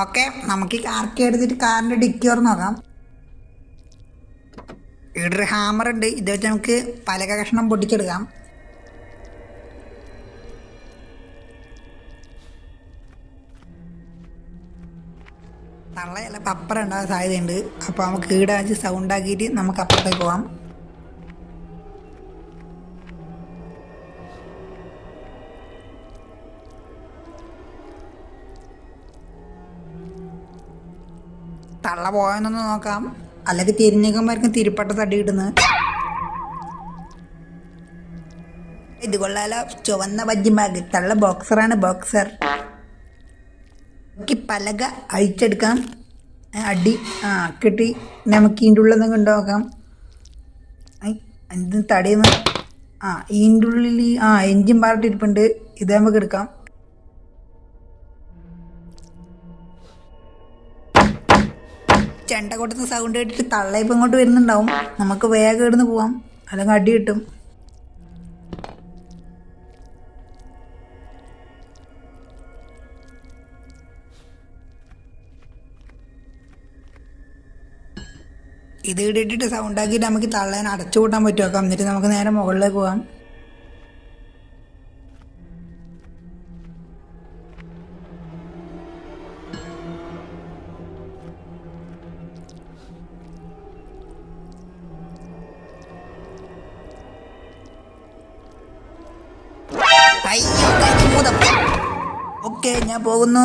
Okay നമുക്ക് ഈ കാർക്ക് എടുത്തിട്ട് കാറിന്റെ ഡിക്കി നോക്കാം. ഇവിടെ ഒരു ഹാമർ ഉണ്ട്. ഇത് വെച്ച് നമുക്ക് പലക കഷ്ണം പൊട്ടിച്ചെടുക്കാം. തള്ളയല്ല ചില പപ്പറുണ്ടാകാൻ സാധ്യതയുണ്ട്. അപ്പോൾ നമുക്ക് ഈടാച്ച് വെച്ച് സൗണ്ട് ആക്കിയിട്ട് നമുക്ക് അപ്പുറത്തേക്ക് പോവാം. തള്ള പോയെന്നൊന്ന് നോക്കാം. അല്ലെങ്കിൽ തിരിഞ്ഞേക്കുമ്പോഴേക്കും തിരുപ്പട്ട തടി കിട്ടുന്നത്. ഇത് കൊള്ളാലോ. ചുവന്ന ബജ്ജി ബാഗ്. തള്ള ബോക്സറാണ് ബോക്സർ. നമുക്ക് പലക അഴിച്ചെടുക്കാം. അടി ആ കിട്ടി. നമുക്ക് ഇതിന്റെ ഉള്ളൊന്നും കണ്ടു നോക്കാം. ഇത് തടിയുന്നു. ആ ഇതിന്റെ ഉള്ളിൽ ആ എഞ്ചിൻ പാർട്ട് ഇരിപ്പുണ്ട് ഇത് നമുക്ക് എടുക്കാം. ചെണ്ട കൊട്ടുന്ന സൗണ്ട് കേട്ടിട്ട് തള്ളയിപ്പം ഇങ്ങോട്ട് വരുന്നുണ്ടാവും. നമുക്ക് വേഗം ഇടുന്ന് പോവാം. അല്ലെങ്കിൽ അടി കിട്ടും. ഇത് ഇട്ടിട്ട് സൗണ്ട് ആക്കിയിട്ട് നമുക്ക് തള്ളേനെ അടച്ചു കൂട്ടാൻ പറ്റുമോ എന്നിട്ട് നമുക്ക് നേരെ മുകളിലേക്ക് പോവാം. ഓക്കെ ഞാൻ പോകുന്നു.